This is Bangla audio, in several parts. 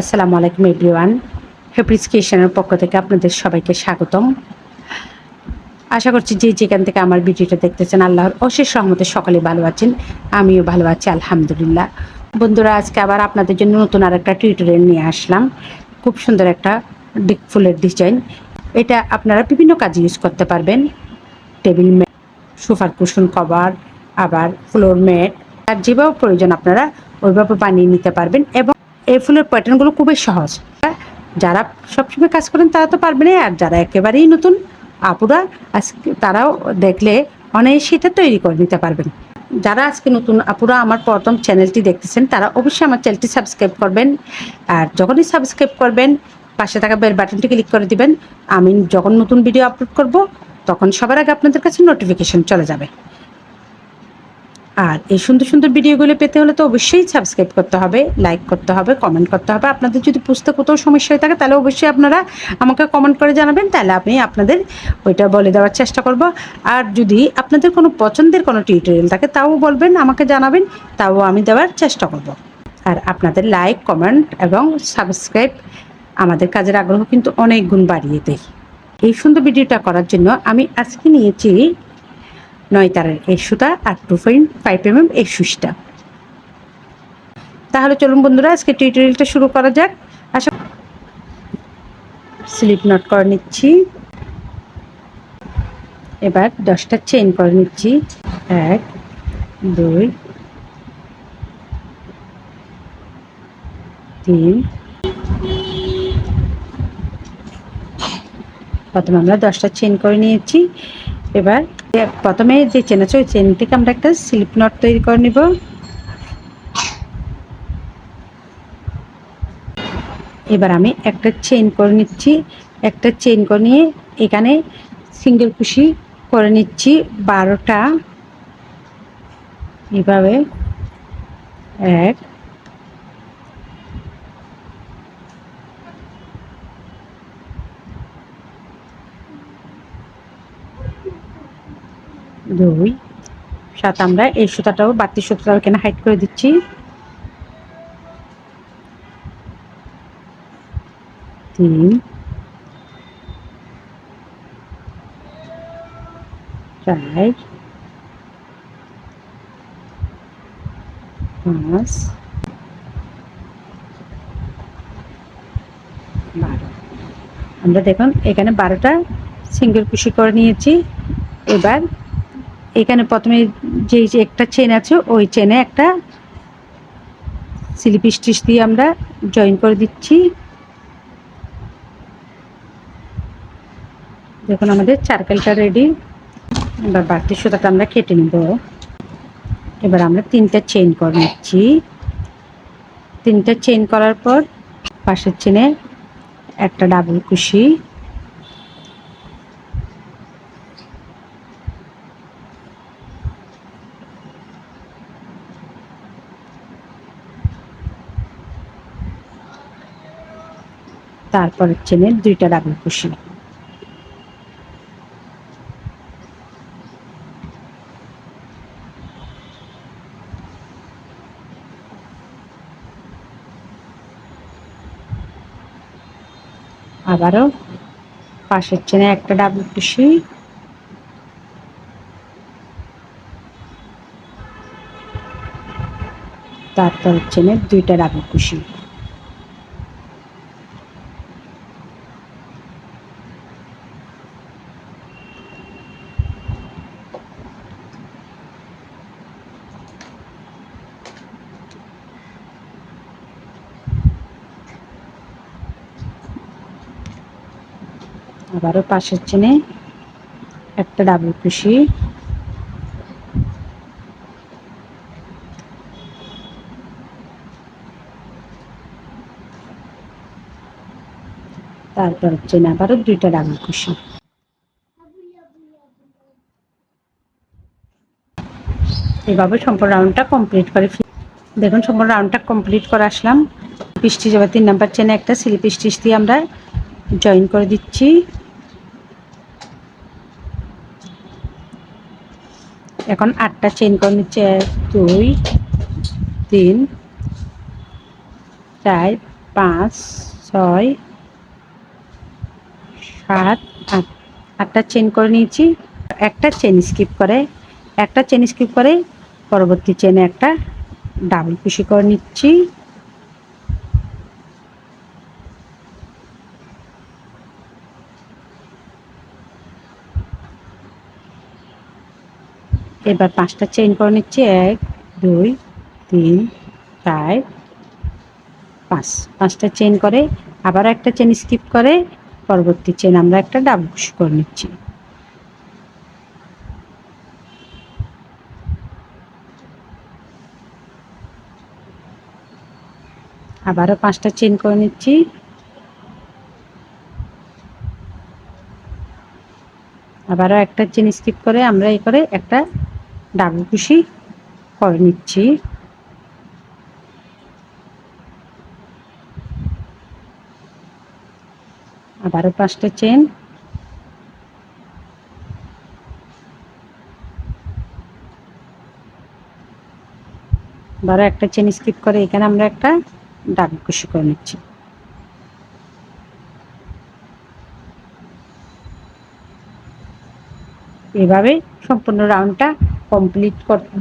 আসসালামু আলাইকুম এভরিওয়ান। হেপ্রিজ ক্রিয়েশনের পক্ষ থেকে আপনাদের সবাইকে স্বাগতম। আশা করছি যে যেখান থেকে আমার ভিডিওটা দেখতেছেন, আল্লাহর অশেষ রহমতে সকলে ভালো আছেন। আমিও ভালো আছি, আলহামদুলিল্লাহ। বন্ধুরা, আজকে আবার আপনাদের জন্য নতুন আর একটা টিউটোরিয়াল নিয়ে আসলাম। খুব সুন্দর একটা ফুলের ডিজাইন এটা আপনারা বিভিন্ন কাজে ইউজ করতে পারবেন। টেবিল ম্যাট সোফার কুশন কভার আবার ফ্লোর ম্যাট আর যেভাবে প্রয়োজন আপনারা ওইভাবে বানিয়ে নিতে পারবেন এবং এই ফুলের প্যাটার্নগুলো খুবই সহজ। যারা সবসময় কাজ করেন, তারা তো পারবে না, আর যারা একেবারেই নতুন, আপুরা, আজকে তারাও দেখলে অনেক সেটা তৈরি করে নিতে পারবেন। যারা আজকে নতুন, আপুরা আমার প্রথম চ্যানেলটি দেখতেছেন, তারা অবশ্যই আমার চ্যানেলটি সাবস্ক্রাইব করবেন। আর যখনই সাবস্ক্রাইব করবেন, পাশে থাকা বেল বাটনটি ক্লিক করে দিবেন। আমি যখন নতুন ভিডিও আপলোড করব, তখন সবার আগে আপনাদের কাছে নোটিফিকেশন চলে যাবে। আর এই সুন্দর সুন্দর ভিডিওগুলো পেতে হলে তো অবশ্যই সাবস্ক্রাইব করতে হবে লাইক করতে হবে কমেন্ট করতে হবে। আপনাদের যদি বুঝতে কোথাও সমস্যা হয়ে থাকে, তাহলে অবশ্যই আপনারা আমাকে কমেন্ট করে জানাবেন, তাহলে আমি আপনাদের ওইটা বলে দেওয়ার চেষ্টা করব। আর যদি আপনাদের কোনো পছন্দের কোনো টিউটোরিয়াল থাকে, তাও বলবেন, আমাকে জানাবেন, তাও আমি দেওয়ার চেষ্টা করব। আর আপনাদের লাইক কমেন্ট এবং সাবস্ক্রাইব আমাদের কাজের আগ্রহ কিন্তু অনেক গুণ বাড়িয়ে দেয়। এই সুন্দর ভিডিওটা করার জন্য আমি আজকে নিয়েছি নয় তারের এই সুতা আর two point five M M সুইচটা। তাহলে চলুন বন্ধুরা, আজকে টিউটোরিয়ালটা শুরু করা যাক। আশা স্লিপ নট করে নিচ্ছি। এবার দশটা চেন করে নিচ্ছি। এক, দুই, তিন। প্রথমে আমরা দশটা চেন করে নিয়েছি। এবার প্রথমে যে চেন আছে ওই চেন থেকে আমরা একটা স্লিপ নট তৈরি করে নিব। এবার আমি একটা চেন করে নিচ্ছি। একটা চেন করে নিয়ে এখানে সিঙ্গেল কুশি করে নিচ্ছি বারোটা। এভাবে এক দুই সাত আমরা এই সুতাটাও, বাড়তি সুতাটাও এখানে হাইট করে দিচ্ছি। তিন। চার। পাঁচ। বারো। আমরা দেখুন, এখানে বারোটা সিঙ্গেল কুশি করে নিয়েছি। এবার এখানে প্রথমে যে একটা চেন আছে, ওই চেনে একটা স্লিপ স্টিচ দিয়ে আমরা জয়েন করে দিচ্ছি। দেখুন আমাদের চারকেলটা রেডি এবার বাড়তি সুতাটা আমরা কেটে নেব। এবার আমরা তিনটা চেন করে নিচ্ছি। তিনটা চেন করার পর পাশের চেনে একটা ডাবল কুশি। তারপরের চেনে দুইটা ডাবল কুশি। আবারও পাশের চেনে একটা ডাবল কুশি। তারপরের চেনে দুইটা ডাবল কুশি। আবারও পাশের চেনে একটা ডাবল কুশি তারপর চেনে আবারও দুইটা ডাবল কুশি এভাবে সম্পূর্ণ রাউন্ডটা কমপ্লিট করে দেখুন, সম্পূর্ণ রাউন্ডটা কমপ্লিট করে আসলাম। স্টিচ এবার তিন নাম্বার চেনে একটা স্লিপ স্টিচ দিয়ে আমরা জয়েন করে দিচ্ছি। এখন আটটা চেন করে নিচ্ছে, এক, দুই, তিন, চার, পাঁচ, ছয়, সাত, আট। আটটা চেন করে নিয়েছি। একটা চেন স্কিপ করে, একটা চেন স্কিপ করে পরবর্তী চেনে একটা ডাবল কুশি করে নিচ্ছি। এবার পাঁচটা চেইন করে নিচ্ছি, এক, দুই, তিন, চার, পাঁচ। পাঁচটা চেন করে, আবার একটা চেন স্কিপ করে, পরবর্তী চেন আমরা একটা ডাবল কুশি করে নিচ্ছি। আবারও পাঁচটা চেন করে নিচ্ছি। আবারও একটা চেন স্কিপ করে, আমরা এই করে একটা ডাবল কুশি করে নিচ্ছি। আবারও পাঁচটা চেন। আবারও একটা চেন স্কিপ করে এখানে আমরা একটা ডাবল কুশি করে নিচ্ছি। এভাবে সম্পূর্ণ রাউন্ডটা কমপ্লিট করব।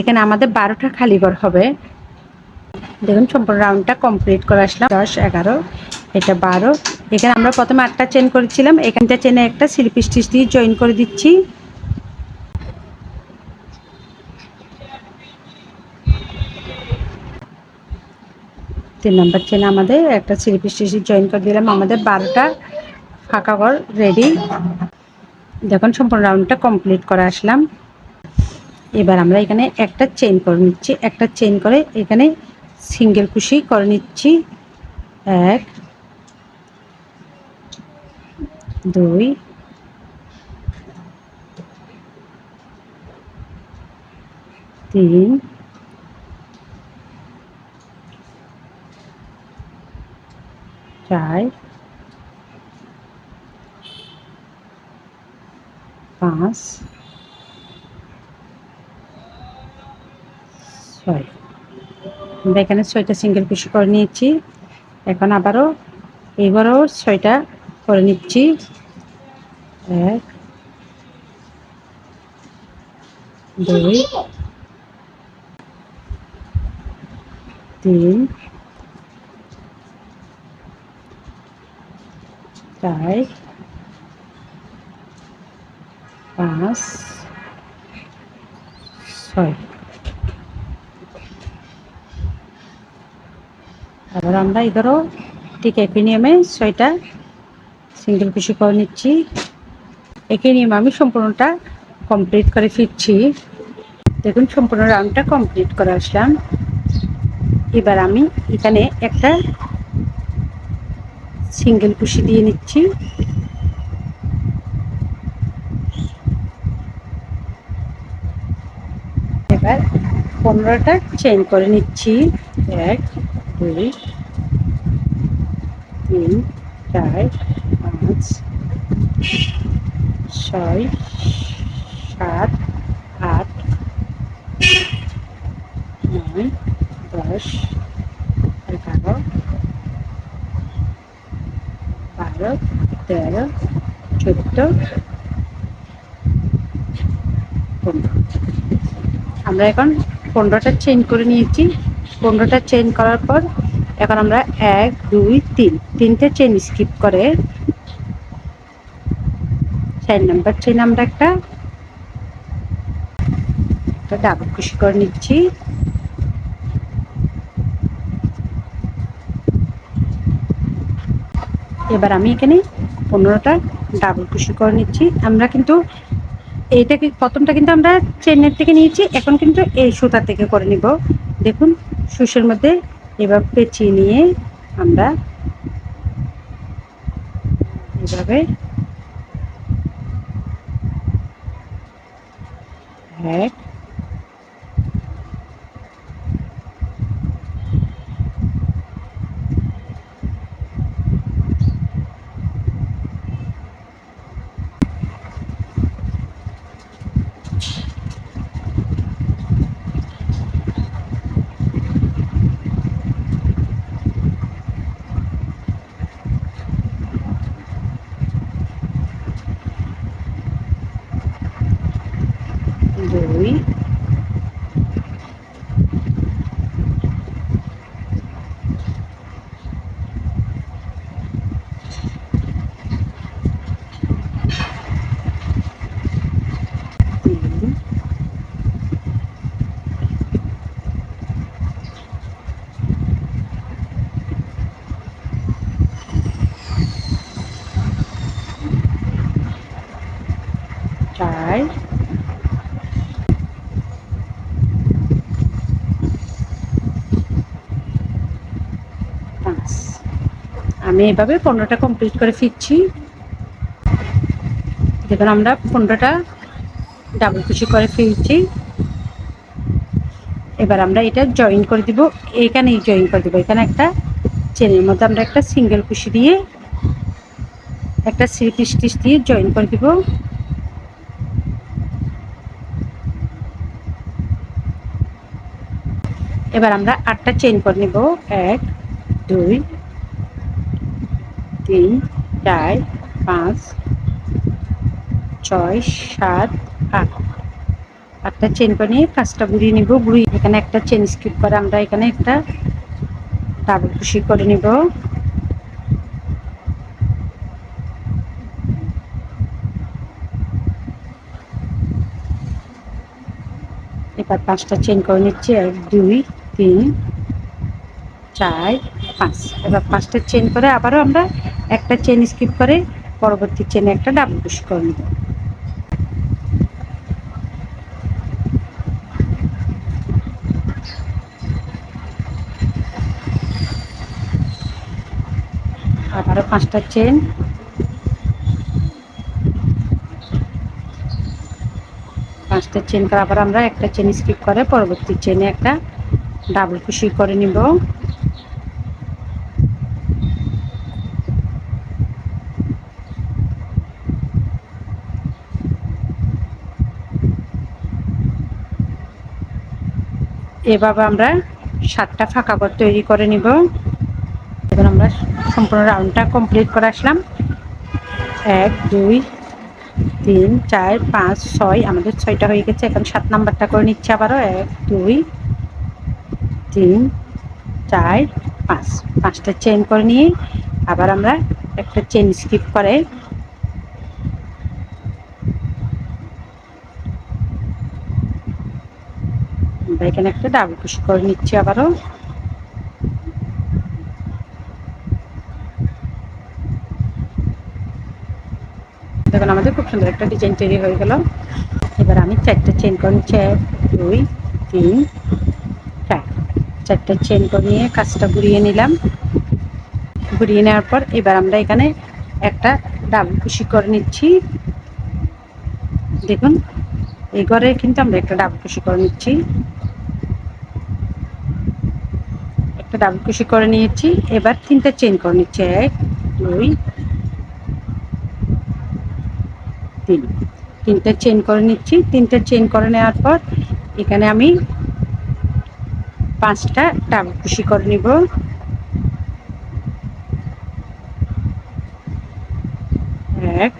এখানে আমাদের বারোটা খালি ঘর হবে। দেখুন, সম্পূর্ণ রাউন্ডটা কমপ্লিট করে আসলাম। দশ, এগারো, এটা বারো। এখানে আমরা প্রথমে আটটা চেন করেছিলাম। এখানটা চেনে একটা স্লিপ স্টিচ দিয়ে জয়েন করে দিচ্ছি। তিন নম্বর চেনে আমাদের একটা স্লিপ স্টিচ জয়েন করে দিলাম। আমাদের বারোটা ফাঁকা ঘর রেডি দেখুন, সম্পূর্ণ রাউন্ডটা কমপ্লিট করে আসলাম। এবার আমরা এখানে একটা চেন করে নিচ্ছি। একটা চেন করে এখানে সিঙ্গেল কুশি করে নিচ্ছি। এক, দুই, তিন, চার, পাঁচ ছয় আমরা এখানে ছয়টা সিঙ্গেল কুশি করে নিয়েছি। এখন আবারও এবারও ছয়টা করে নিচ্ছি। এক, দুই, তিন, চার, পাঁচ, ছয়। আবার আমরা এদেরও ঠিক একই নিয়মে ছয়টা সিঙ্গেল কুশি করে নিচ্ছি। একই নিয়মে আমি সম্পূর্ণটা কমপ্লিট করে ফিরছি। দেখুন, সম্পূর্ণ রাউন্ডটা কমপ্লিট করে আসলাম। এবার আমি এখানে একটা সিঙ্গেল কুশি দিয়ে নিচ্ছি। এবার পনেরোটা চেন করে নিচ্ছি। এক, দুই তিন চার পাঁচ ছয় সাত আট নয় দশ এগারো বারো তেরো চোদ্দ পনেরো আমরা এখন পনেরোটা চেন করে নিয়েছি। পনেরোটা চেন করার পর এখন আমরা এক, দুই, তিন। তিনটে চেন স্কিপ করে চার নাম্বার চেন আমরা একটা ডাবল খুশি করে নিচ্ছি। এবার আমি এখানে পনেরোটা ডাবল কুশি করে নিচ্ছি। আমরা কিন্তু এইটাকে প্রথমটা কিন্তু আমরা চেনের থেকে নিয়েছি, এখন কিন্তু এই সুতা থেকে করে নিব। দেখুন, সুসের মধ্যে এবার পেঁচিয়ে নিয়ে আমরা এভাবে এক আমি এভাবে পনেরোটা কমপ্লিট করে ফিরছি। দেখুন আমরা পনেরোটা ডাবল কুচি করে ফিরছি এবার আমরা এটা জয়েন করে দিব। এখানেই জয়েন করে দিব। এখানে একটা চেনের মধ্যে আমরা একটা সিঙ্গেল কুশি দিয়ে একটা সিল্ক স্টিচ দিয়ে জয়েন করে দিব। এবার আমরা আটটা চেন করে নিব। এক, দুই তিন, চার, পাঁচ, ছয়, সাত, আট। আটটা চেন করে নিয়ে কাজটা ঘুরিয়ে নিব, ঘুরিয়ে এখানে একটা চেন স্কিপ করে আমরা এখানে একটা ডাবল খুশি করে নিব। এবার পাঁচটা চেন করে নিচ্ছি, এক, দুই, তিন, চার, পাঁচ। এবার পাঁচটা চেন করে আবারও আমরা একটা চেন স্কিপ করে, পরবর্তী চেনে একটা ডাবল খুশি করে নেব। আবারও পাঁচটা চেন পাঁচটা চেন করে আবার আমরা একটা চেন স্কিপ করে, পরবর্তী চেনে একটা ডাবল খুশি করে নিব। এভাবে আমরা সাতটা ফাঁকা ঘর তৈরি করে নিব। এখন আমরা সম্পূর্ণ রাউন্ডটা কমপ্লিট করে আসলাম। এক, দুই, তিন, চার, পাঁচ, ছয়, আমাদের ছয়টা হয়ে গেছে। এখন সাত নাম্বারটা করে নিচ্ছে আবারও। এক, দুই, তিন, চার, পাঁচ। পাঁচটা চেন করে নিয়ে আবার আমরা একটা চেন স্কিপ করে আমরা এখানে একটা ডাবল কুশি করে নিচ্ছি আবারও। দেখুন, আমাদের খুব সুন্দর একটা ডিজাইন তৈরি হয়ে গেল। এবার আমি চারটে চেন করে নিচ্ছি। এক, দুই, তিন, চার। চারটে চেন করে নিয়ে কাজটা ঘুরিয়ে নিলাম। ঘুরিয়ে নেওয়ার পর এবার আমরা এখানে একটা ডাবল কুশি করে নিচ্ছি। দেখুন, এই ঘরে কিন্তু আমরা একটা ডাবল কুশি করে নিচ্ছি। একটা ডাবল কুশি করে নিয়েছি। এবার তিনটা চেন করে নিচ্ছি। এক, দুই, তিন। তিনটা চেন করে নিচ্ছি। তিনটা চেন করে নেওয়ার পর এখানে আমি পাঁচটা ডাবল কুশি করে নিব এক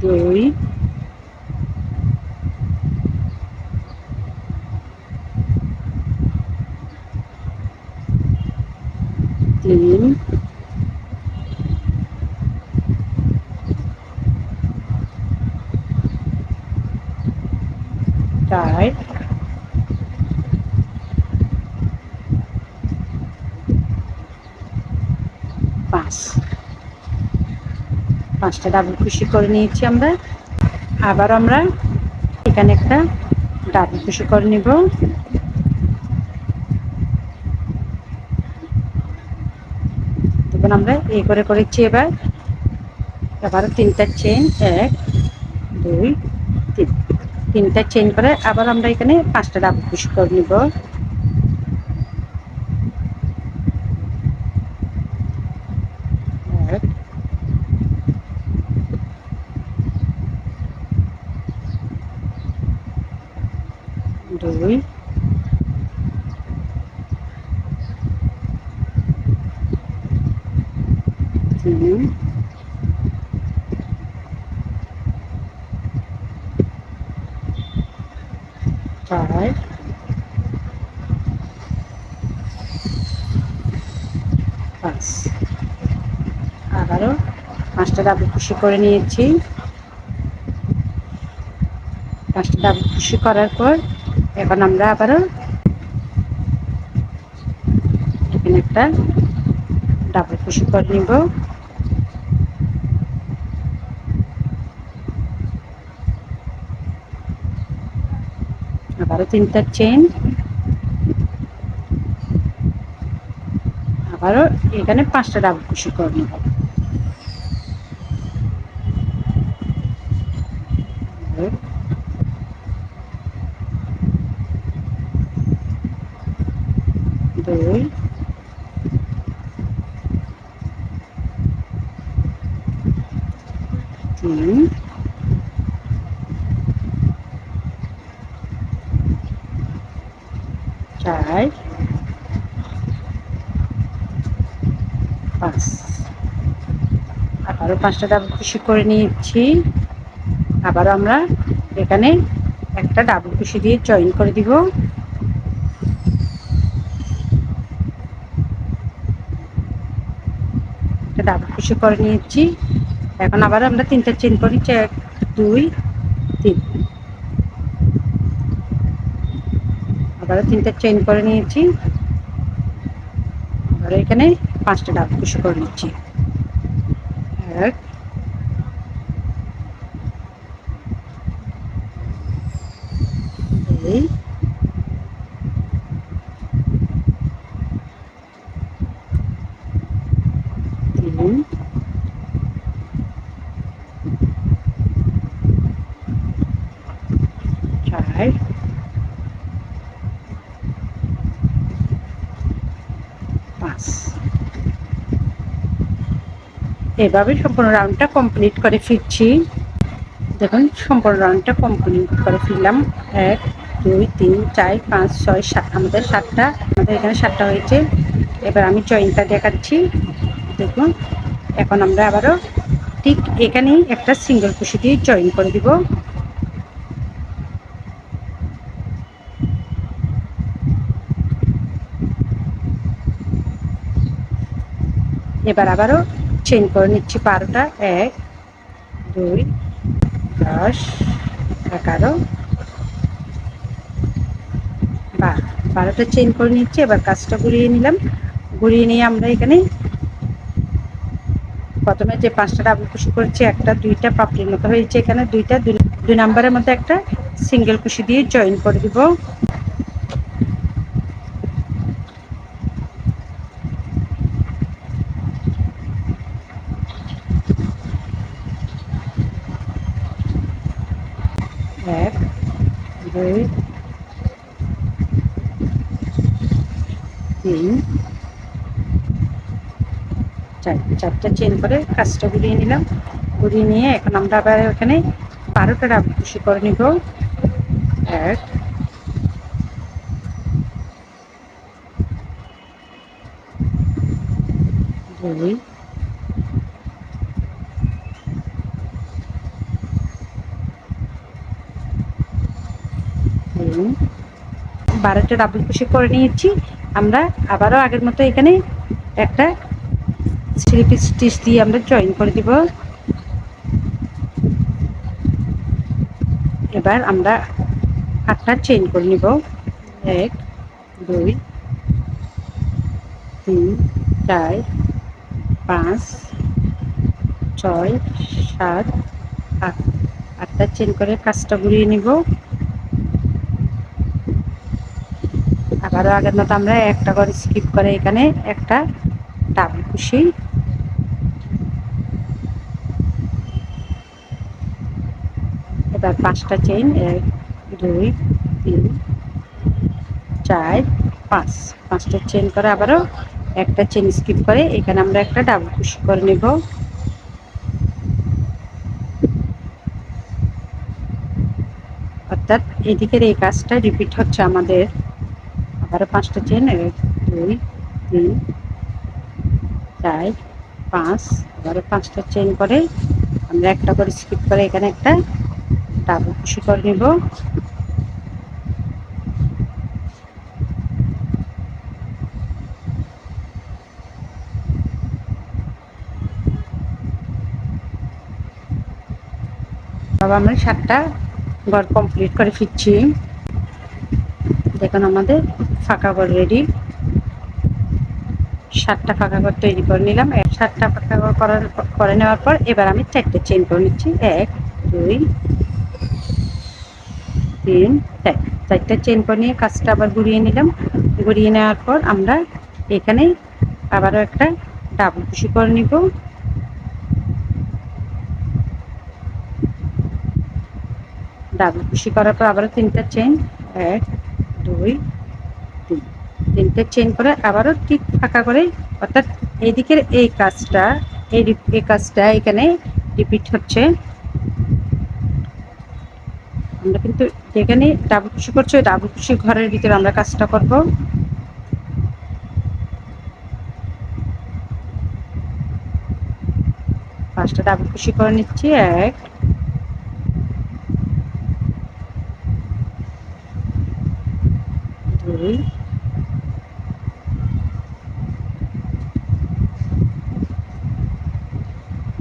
দুই তিন চার পাঁচ। পাঁচটা ডাবল খুশি করে নিয়েছি আমরা। আবার আমরা এখানে একটা ডাবল খুশি করে নিব। দেখুন আমরা এই করে করেছি এবার। আবার তিনটা চেন এক, দুই তিনটা চেন করে আবার আমরা এখানে পাঁচটা ডাব খুশি করে নিব এক দুই তিন চার পাঁচ আবারও পাঁচটা ডাবল খুশি করে নিয়েছি। পাঁচটা ডাবল খুশি করার পর এখন আমরা আবারও এখানে একটা ডাবল খুশি করে নিব। আবারও তিনটা চেন আবারও এখানে পাঁচটা ডাবল কুশি করে নেব। দুই চার পাঁচ আবারও পাঁচটা ডাবল কুশি করে নিয়েছি। আবারও আমরা এখানে একটা ডাবল কুশি দিয়ে জয়েন করে দিব। একটা ডাবল কুশি করে নিয়েছি। এখন আবার আমরা তিনটা চেন করি, এক, দুই, তিন। আবারও তিনটা চেন করে নিয়েছি। আবার এখানে পাঁচটা ডাব কুশি করে নিচ্ছি এক দুই চার পাঁচ এভাবে সম্পূর্ণ রাউন্ডটা কমপ্লিট করে ফিরছি। দেখুন সম্পূর্ণ রাউন্ডটা কমপ্লিট করে ফিরলাম। এক দুই, তিন, চার, পাঁচ, ছয়, সাত, আমাদের সাতটা, আমাদের এখানে সাতটা হয়েছে। এবার আমি জয়েন্টটা দেখাচ্ছি। দেখুন, এখন আমরা আবারও ঠিক এখানেই একটা সিঙ্গেল কুশি দিয়ে জয়েন করে দিব। এবার আবারও চেন করে নিচ্ছি বারোটা এক, দুই, দশ, এগারো বারো বারোটা চেন করে নিচ্ছি, এবার কাজটা ঘুরিয়ে নিলাম। ঘুরিয়ে নিয়ে আমরা এখানে প্রথমে যে পাঁচটা ডাবল কুশি করেছি, একটা, দুইটা, পাপড়ির মতো হয়েছে এখানে। দুইটা, দুই নাম্বারের মধ্যে একটা সিঙ্গেল কুশি দিয়ে জয়েন করে দিব এক দুই তিন চার চারটা চেন করে কাজটা ঘুরিয়ে নিলাম। ঘুরিয়ে নিয়ে এখন আমরা আবার এখানে বারোটা ডাবল কুশি করে নিব। এক বারোটা ডাবল কুশি করে নিয়েছি। আমরা আবারও আগের মতো এখানে একটা স্লিপ স্টিচ দিয়ে আমরা জয়েন করে দিব। এবার আমরা আটটা চেন করে নিব। এক, দুই, তিন, চার, পাঁচ, ছয়, সাত, আট। আটটা চেন করে কাজটা ঘুরিয়ে নিব। আবারও আগের মতো আমরা একটা করে স্কিপ করে এখানে একটা ডাবল কুশি এবার পাঁচটা চেইন এক, দুই, তিন, চার, পাঁচ। পাঁচটা চেন করে আবারও একটা চেন স্কিপ করে, এখানে আমরা একটা ডাবল কুশি করে নেব। অর্থাৎ এদিকের এই কাজটা রিপিট হচ্ছে আমাদের। আবারও পাঁচটা চেন এক, দুই, তিন, চার, পাঁচ। আবারও পাঁচটা চেন করে আমরা একটা করে স্কিপ করে এখানে একটা ডাবল কুশি করে নেব। বাবা, আমরা সাতটা ঘর কমপ্লিট করে ফিরছি। দেখুন, আমাদের ফাঁকা ঘর রেডি সাতটা ফাঁকা ঘর তৈরি করে নিলাম। সাতটা ফাঁকা ঘর করার করে নেওয়ার পর এবার আমি চারটে চেন করে নিচ্ছি। এক, দুই তিন চার চারটা চেন করে নিয়ে কাজটা আবার ঘুরিয়ে নিলাম। ঘুরিয়ে নেওয়ার পর আমরা এখানে আবারও একটা ডাবল কুশি করে নিব। ডাবল কুশি করার পর আবারও তিনটা চেন এক, দুই, তিন। তিনটে চেন করে আবারও ঠিক ফাঁকা করে, অর্থাৎ এইদিকের এই কাজটা, এই এই কাজটা এখানে রিপিট হচ্ছে। আমরা কিন্তু যেখানে ডাবল কুশি করছ ডাবল কুশি ঘরের ভিতরে আমরা কাজটা করব। পাঁচটা ডাবল কুশি করে নিচ্ছি, এক দুই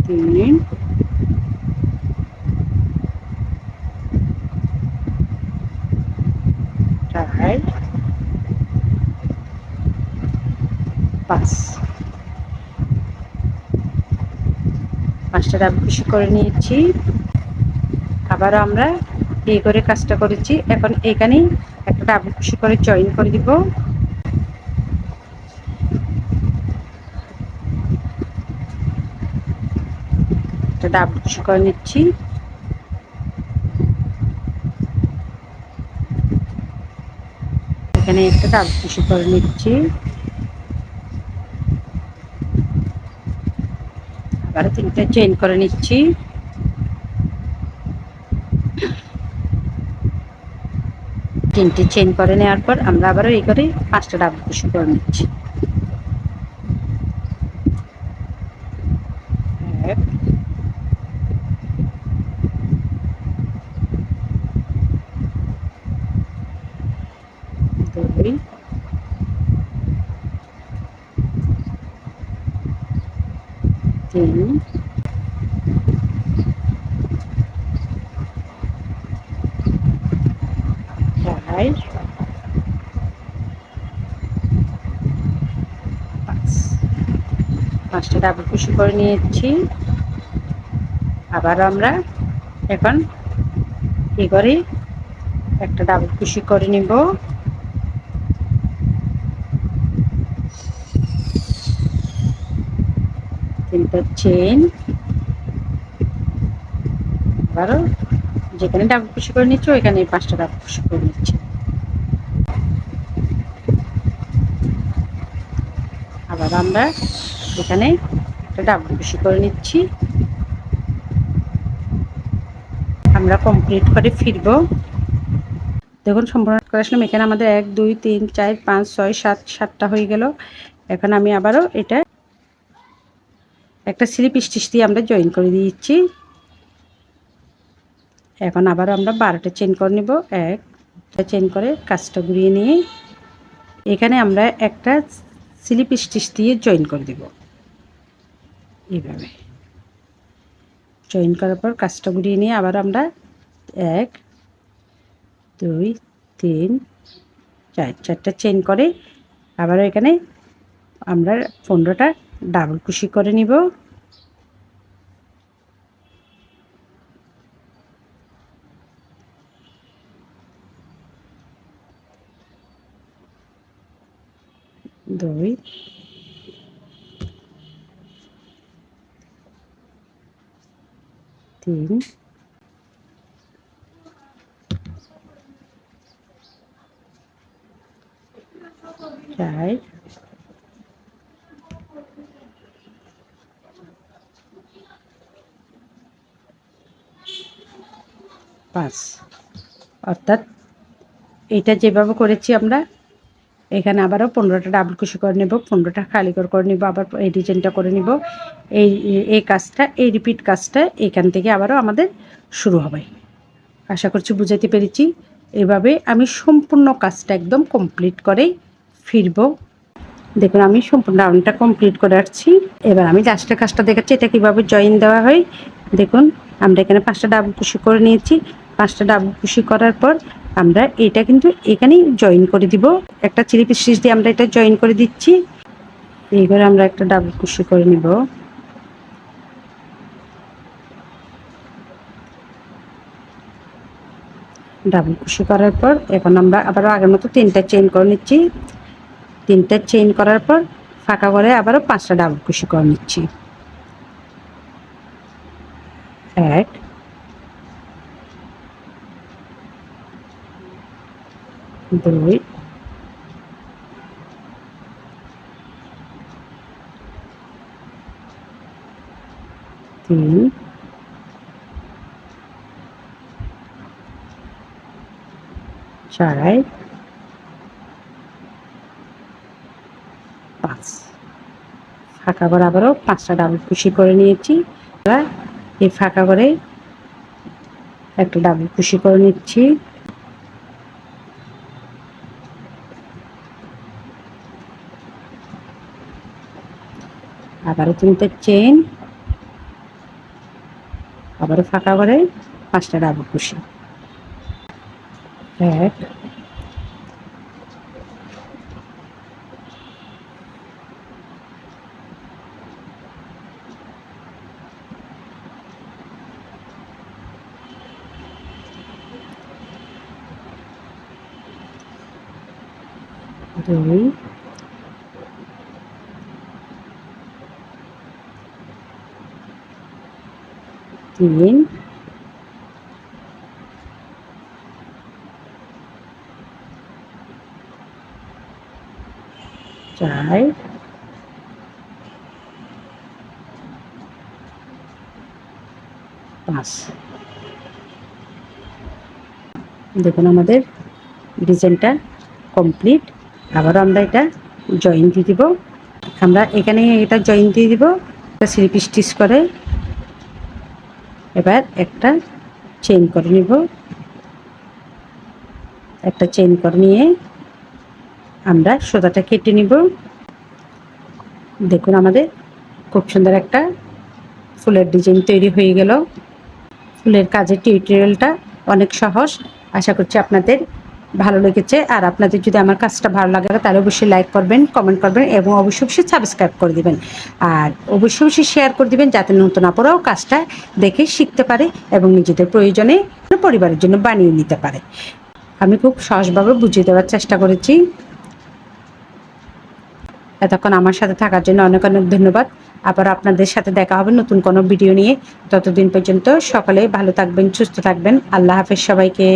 তিন চার পাঁচ খুশি করে নিয়েছি। আবার আমরা এই করে কাজটা করেছি। এখন এখানেই একটা ডাব খুশি করে জয়েন করে দিব। একটা ডাব খুশি করে নিচ্ছি। এখানে একটা ডাব খুশি করে নিচ্ছি। আবার তিনটা চেন করে নিচ্ছি। তিনটে চেন করে নেওয়ার পর আমরা আবার এই করে পাঁচটা ডাব খুশি করে নিচ্ছি এক দুই তিন চার পাঁচ পাঁচটা ডাবল কুশি করে নিয়েছি। আবার আমরা এখন কি করি? একটা ডাবল কুশি করে নিব। তিনটা চেন আবারও যেখানে ডাবল কুশি করে নিচ্ছি ওইখানে পাঁচটা ডাবল কুশি করে নিচ্ছি। আবার আমরা এখানে একটা ডাবল বেশি করে নিচ্ছি। আমরা কমপ্লিট করে ফিরবো। দেখুন, সম্পূর্ণ করে আসলাম। এখানে আমাদের এক, দুই, তিন, চার, পাঁচ, ছয়, সাত, সাতটা হয়ে গেল। এখন আমি আবারও এটা একটা স্লিপ স্টিচ দিয়ে আমরা জয়েন করে দিচ্ছি এখন আবার আমরা বারোটা চেন করে নেব। একটা চেন করে কাজটা ঘুরিয়ে নিয়ে। এখানে আমরা একটা স্লিপ স্টিচ দিয়ে জয়েন করে দেব। এইভাবে। জয়েন করার পর কাজটা ঘুরিয়ে নিয়ে আবার আমরা এক, দুই, তিন, চার, চারটা চেন করে আবার এখানে আমরা পনেরোটা ডাবল কুশি করে নিব। দুই তিন চার পাঁচ অর্থাৎ এটা যেভাবে করেছি আমরা এখানে আবারও পনেরোটা ডাবল কুশি করে নেব, পনেরোটা খালি করে করে নিব, আবার এই ডিজাইনটা করে নিব। এই এই কাজটা, এই রিপিট কাজটা এখান থেকে আবারও আমাদের শুরু হবে। আশা করছি বুঝাতে পেরেছি। এভাবে আমি সম্পূর্ণ কাজটা একদম কমপ্লিট করে ফিরব। দেখুন, আমি সম্পূর্ণ রাউন্ডটা কমপ্লিট করে আসছি। এবার আমি লাস্টের কাজটা দেখাচ্ছি, এটা কীভাবে জয়েন দেওয়া হয়। দেখুন, আমরা এখানে পাঁচটা ডাবল কুশি করে নিয়েছি। পাঁচটা ডাবল কুশি করার পর আমরা এটা কিন্তু এখানেই জয়েন করে দিব। একটা চিলি পিস দিয়ে আমরা এটা জয়েন করে দিচ্ছি। এইবার আমরা একটা ডাবল কুশি করে নিব। ডাবল কুশি করার পর এখন আমরা আবারও আগের মতো তিনটা চেইন করে নিচ্ছি। তিনটা চেইন করার পর ফাঁকা করে আবারও পাঁচটা ডাবল কুশি করে নিচ্ছি। এক দুই। তিন। চার পাঁচ। ফাঁকা করে আবারও পাঁচটা ডাবল কুশি করে নিয়েছি। এই ফাঁকা করে একটা ডাবল কুশি করে নিচ্ছি। আবারও তিনটে চেন। আবারও ফাঁকা করে পাঁচটা ডাবল কুশি এক। দুই। তিন চার। পাঁচ। দেখুন আমাদের ডিজাইনটা কমপ্লিট। আবারও আমরা এটা জয়েন দিয়ে দিব। আমরা এখানে এটা জয়েন দিয়ে দিব। একটা স্লিপ স্টিচ করে এবার একটা চেইন করে নিব। একটা চেইন করে নিয়ে আমরা সোদাটা কেটে নিব। দেখুন আমাদের খুব সুন্দর একটা ফুলের ডিজাইন তৈরি হয়ে গেল। ফুলের কাজের টিউটোরিয়ালটা অনেক সহজ। আশা করছি আপনাদের ভালো লেগেছে। আর আপনাদের যদি আমার কাজটা ভালো লাগে, তাহলে অবশ্যই লাইক করবেন কমেন্ট করবেন এবং অবশ্যই অবশ্যই সাবস্ক্রাইব করে দিবেন। আর অবশ্যই অবশ্যই শেয়ার করে দিবেন যাতে নতুন অপরাও কাজটা দেখে শিখতে পারে এবং নিজেদের প্রয়োজনে পরিবারের জন্য বানিয়ে নিতে পারে। আমি খুব সহজভাবে বুঝিয়ে দেওয়ার চেষ্টা করেছি। এতক্ষণ আমার সাথে থাকার জন্য অনেক অনেক ধন্যবাদ। আবার আপনাদের সাথে দেখা হবে নতুন কোনো ভিডিও নিয়ে। ততদিন পর্যন্ত সকালে ভালো থাকবেন, সুস্থ থাকবেন। আল্লাহ হাফেজ সবাইকে।